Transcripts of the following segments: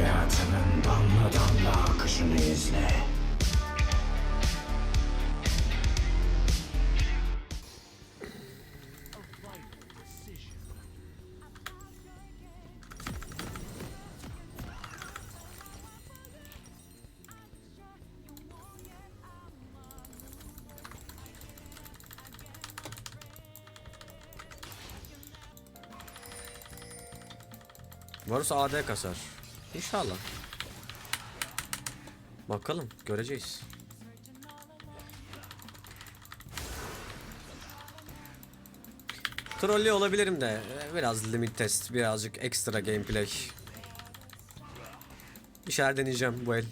Hayatının damla damla akışını izle. Varus AD kasar. İnşallah. Bakalım göreceğiz. Trollü olabilirim de biraz limit test, birazcık ekstra gameplay. Bir şeyler deneyeceğim bu el.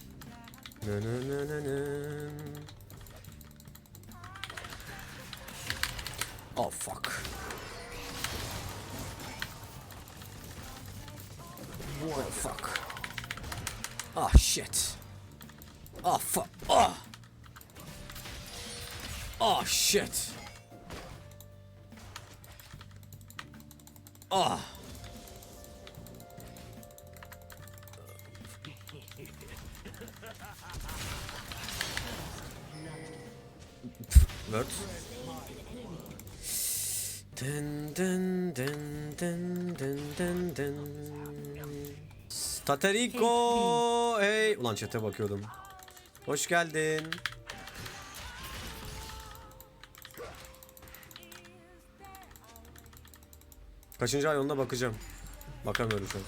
Nı nı nı nı nı. Oh fuck. The fuck? Oh, shit. Oh, fuck. Oh! Oh, shit. Oh. What? Dun dun dun dun dun dun dun. Tatariko! Hey! Ulan chat'e bakıyordum. Hoş geldin. Kaçıncı ay yoluna bakacağım. Bakamıyorum şu an.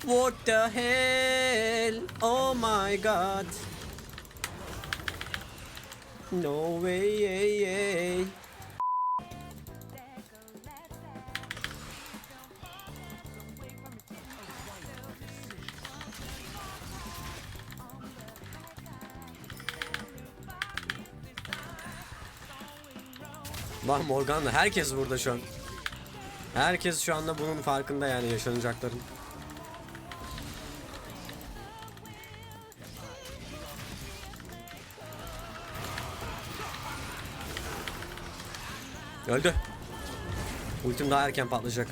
What the hell? Oh my god. No way. Bak Morgan'la herkes burada şu an. Herkes şu anda bunun farkında yani yaşanacakların. Öldü. Ultim daha erken patlayacak.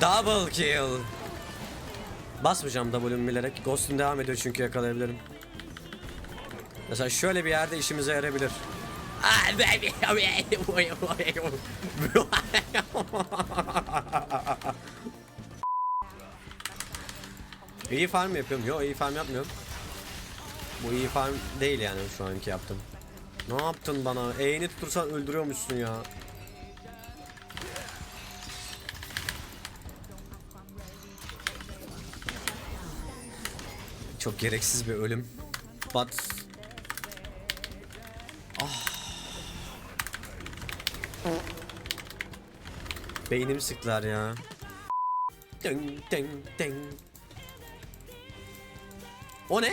Double kill. Basmayacağım W'mi bilerek. Ghost'um devam ediyor çünkü yakalayabilirim. Mesela şöyle bir yerde işimize yarayabilir. iyi farm yapıyorum. Yo iyi farm yapmıyorum. Bu iyi farm değil yani şu anki yaptım. Ne yaptın bana? E'ni tutursan öldürüyormuşsun ya. Çok gereksiz bir ölüm. But ah. Beynimi sıktılar ya. Ding ding ding. O ne?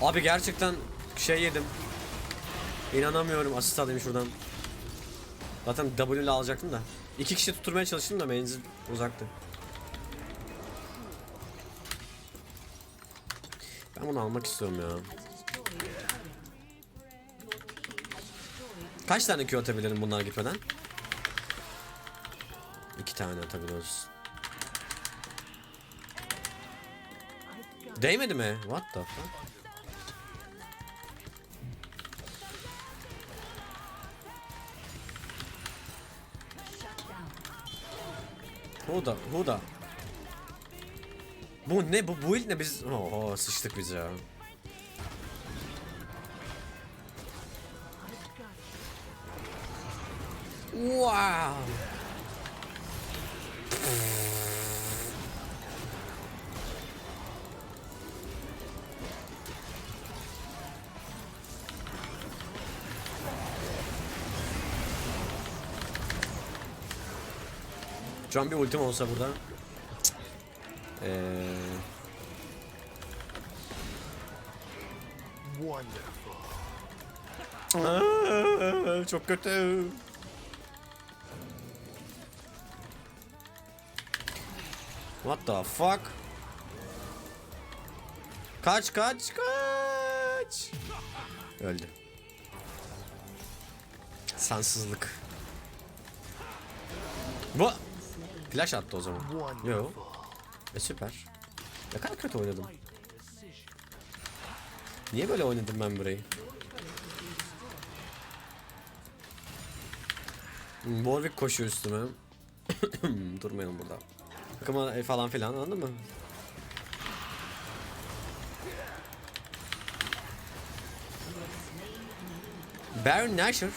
Abi gerçekten şey yedim. İnanamıyorum asist alayım şuradan. Zaten W ile alacaktım da. İki kişi tutturmaya çalıştım da menzil uzaktı. Ben bunu almak istiyorum ya. Kaç tane Q atabilirim bunlar gitmeden? İki tane atabiliyoruz. Değmedi mi? What the fuck? Huda, Huda. Bu ne bu build ne biz oho sıçtık biz ya. Wow. Şu an bir ultim olsa burada. Cık. Ee, Aa, çok kötü. What the fuck? Kaç kaç kaç. Öldü. Sansızlık. Bu Flash attı o zaman. Yo. E süper. Ne kadar kötü oynadım. Niye böyle oynadım ben burayı? Warwick koşuyor üstüme. Durmayalım burada. Takıma e, falan filan anladın mı? Baron Nashor.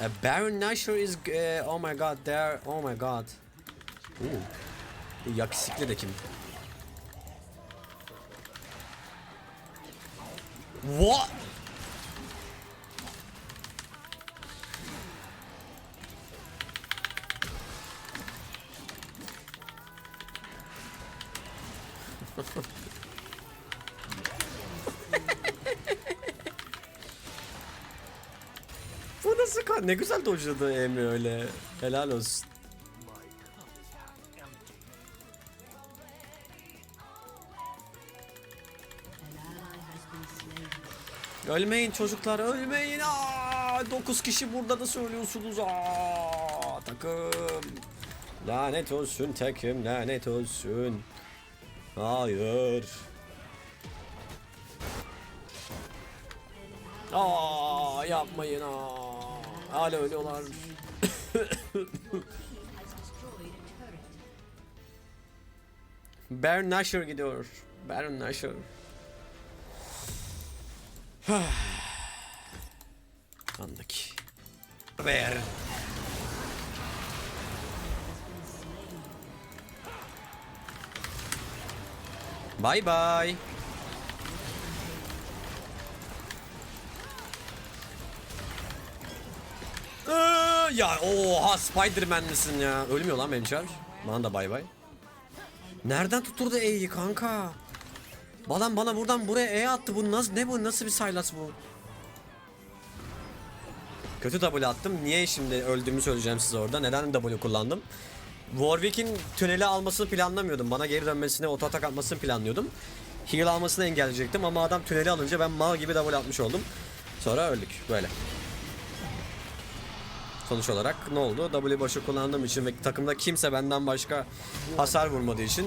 Uh, Baron Nashor is uh, oh my god there oh my god. Ooh. Yakışıklı da kim? What? Nasıl kan? Ne güzel dojladı Emre öyle. Helal olsun. Ölmeyin çocuklar ölmeyin. Aa, 9 kişi burada da söylüyorsunuz. Aa, takım. Lanet olsun takım lanet olsun. Hayır. Aa yapmayın aa. Hala ölüyorlar. Baron Nashor gidiyor. Baron Nashor. Anladık. Ver. Bye bye. Ya oha Spiderman misin ya? Ölmüyor lan benim çar. Bana da bay bay. Nereden tutturdu E'yi kanka? Adam bana buradan buraya E attı. Bu nasıl ne bu? Nasıl bir saylas bu? Kötü W attım. Niye şimdi öldüğümü söyleyeceğim size orada. Neden W kullandım? Warwick'in tüneli almasını planlamıyordum. Bana geri dönmesini, oto atak atmasını planlıyordum. Heal almasını engelleyecektim ama adam tüneli alınca ben mal gibi W atmış oldum. Sonra öldük böyle. Sonuç olarak ne oldu? W başı kullandığım için ve takımda kimse benden başka hasar vurmadığı için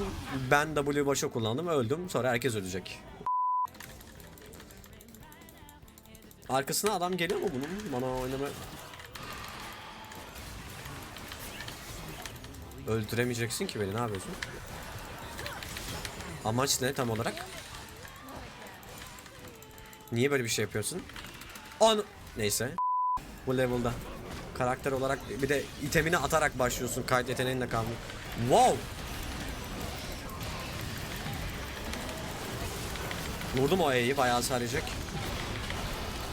ben W başı kullandım öldüm. Sonra herkes ölecek. Arkasına adam geliyor mu bunun? Bana oynama... Öldüremeyeceksin ki beni ne yapıyorsun? Amaç ne tam olarak? Niye böyle bir şey yapıyorsun? An Neyse. Bu level'da. Karakter olarak bir de itemini atarak başlıyorsun. Kayıt yeteneğinle kalmıyor. Wow! Vurdum o E'yi bayağı yiyecek.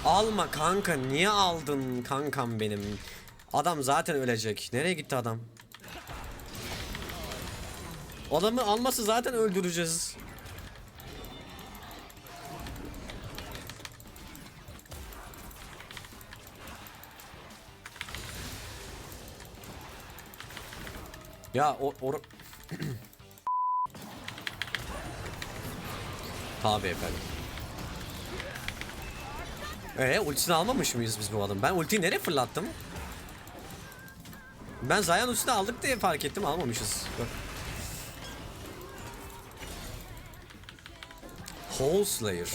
Alma kanka niye aldın kankam benim? Adam zaten ölecek. Nereye gitti adam? Adamı alması zaten öldüreceğiz. Ya o or Tabi efendim. Ee ultisini almamış mıyız biz bu adam? Ben ultiyi nereye fırlattım? Ben Zayan ultisini aldık diye fark ettim almamışız. Bak. Hole Slayer.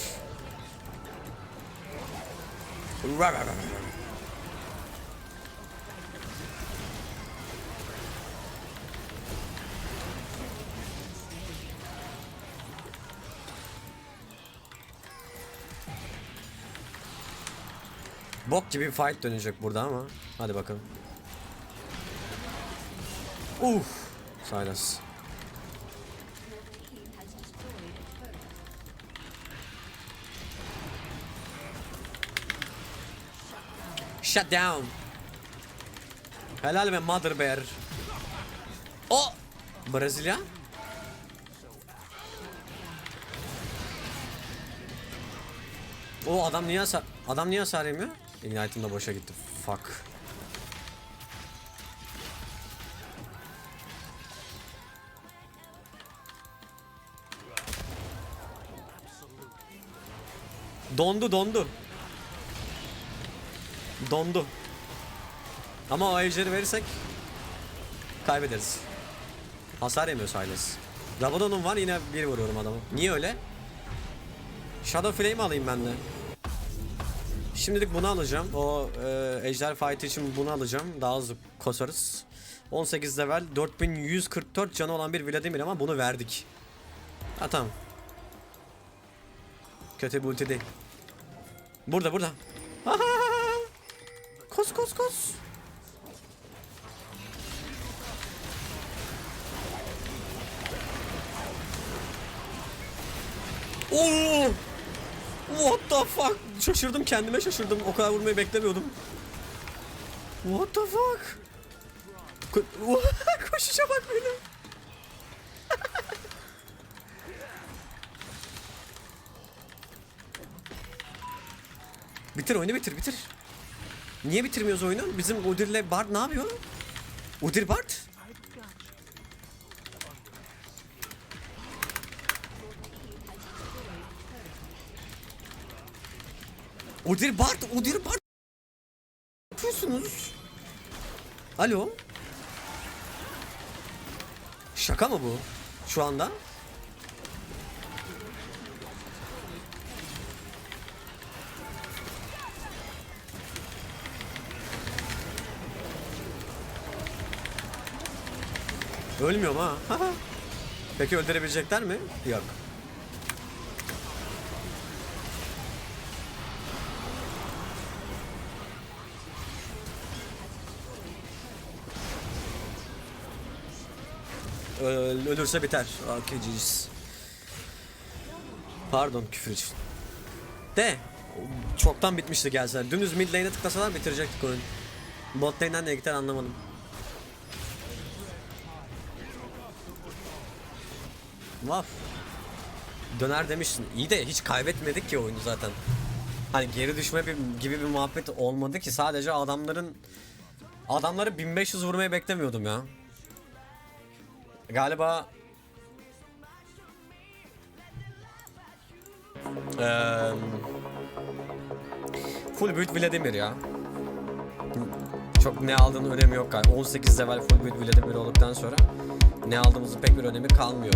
Bok gibi bir fight dönecek burada ama. Hadi bakalım. Uf. Silas. Shut down. Helal be Mother Bear. O Brezilya. O adam niye hasar adam niye hasar yemiyor? Ignite'ım da boşa gitti. Fuck. Dondu dondu. Dondu. Ama o ejderi verirsek kaybederiz. Hasar yemiyor Silas. Rabadon'um var yine bir vuruyorum adamı. Niye öyle? Shadow Flame alayım ben de. Şimdilik bunu alacağım. O e, ejder fight için bunu alacağım. Daha hızlı kosarız. 18 level 4144 canı olan bir Vladimir ama bunu verdik. Ha tamam. Kötü bir ulti değil. Burada burada. Kos kos kos. Oo! What the fuck? Şaşırdım kendime şaşırdım. O kadar vurmayı beklemiyordum. What the fuck? Ko- Koşuşa bak benim. bitir oyunu bitir bitir. Niye bitirmiyoruz oyunu? Bizim Udir'le Bard ne yapıyor? Udir Bard? Udir Bard, Udir Bard. Ne yapıyorsunuz? Alo? Şaka mı bu? Şu anda? Ölmüyorum ha. Peki öldürebilecekler mi? Yok. Ölürse biter. GG's. Pardon küfür için. De çoktan bitmişti gelseler. Dümdüz mid lane'e tıklasalar bitirecektik oyun. Bot lane'den nereye gider anlamadım. Vaf. Döner demiştin. İyi de hiç kaybetmedik ki oyunu zaten. Hani geri düşme gibi bir muhabbet olmadı ki sadece adamların adamları 1500 vurmayı beklemiyordum ya. Galiba Eee Full build Vladimir ya. Çok ne aldığının önemi yok galiba. 18 level full build Vladimir olduktan sonra ne aldığımızın pek bir önemi kalmıyor.